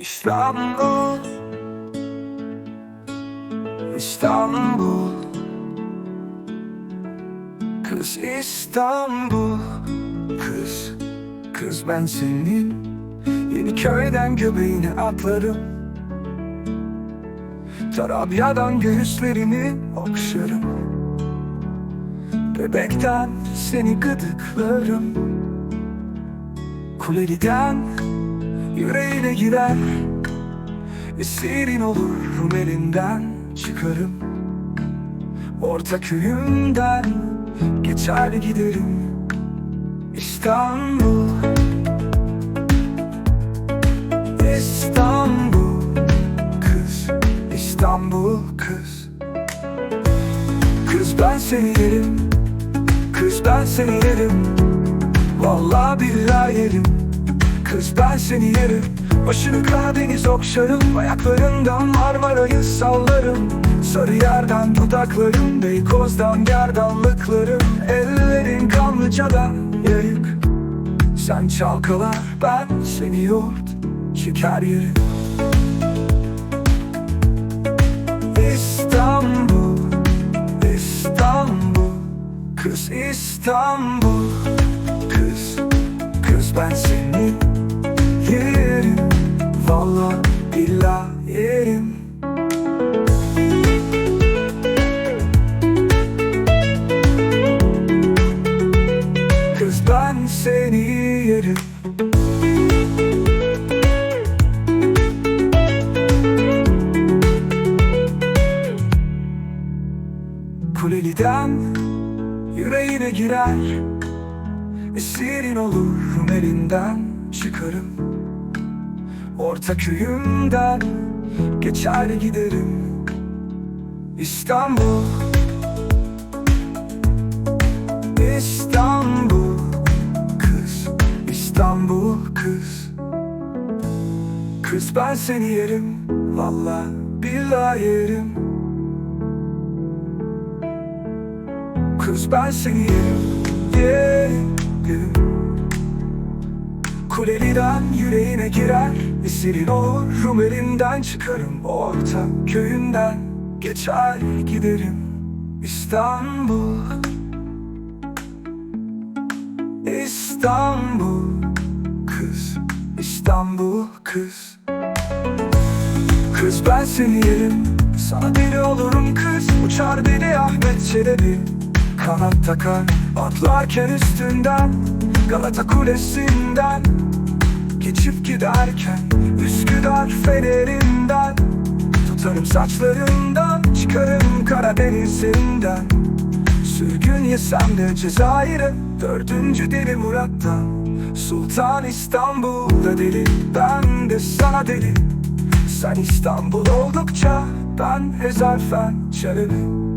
İstanbul İstanbul Kız İstanbul. Kız Kız ben senin. Yeni köyden göbeğine atlarım. Tarabya'dan göğüslerini okşarım. Bebekten seni gıdıklarım. Kuleliden yüreğine girer. Esirin olurum elinden çıkarım. Orta köyümden geçer giderim. İstanbul. İstanbul kız İstanbul kız. Kız ben seni yerim Kız ben seni yerim. Vallahi billahi yerim Kız ben seni yerim. Başını Karadeniz okşarım. Ayaklarından Marmara'yı sallarım. Sarı yerden dudaklarım Beykoz'dan gerdanlıklarım. Ellerin Kanlıca'dan yayık. Sen çalkalar ben seni yoğurt Şeker yerim. İstanbul İstanbul. Kız İstanbul. Kız Kız ben seni yerim. Vallahi billahi yerim. Kız ben seni yerim. Kuleliden yüreğine girer. Esirin olurum elinden çıkarım Orta köyümden geçer giderim İstanbul. İstanbul kız İstanbul kız. Kız ben seni yerim Valla billahi yerim. Kız ben seni yerim Yerim, yerim. Kuleliden yüreğine girer. Esirin olurum elinden çıkarım. Orta köyünden geçer giderim. İstanbul. İstanbul kız İstanbul kız. Kız ben seni yerim Sana deli olurum kız. Uçar deli Ahmet Çelebi. Kanat takar atlarken üstünden Galata Kulesi'nden Geçip giderken Üsküdar fenerinden Tutarım saçlarından Çıkarım Karadeniz'inden. Sürgün yesem de Cezayir'e Dördüncü deli Murat'tan Sultan İstanbul'da deli Ben de sana deli. Sen İstanbul oldukça Ben Hezarfen Çelebi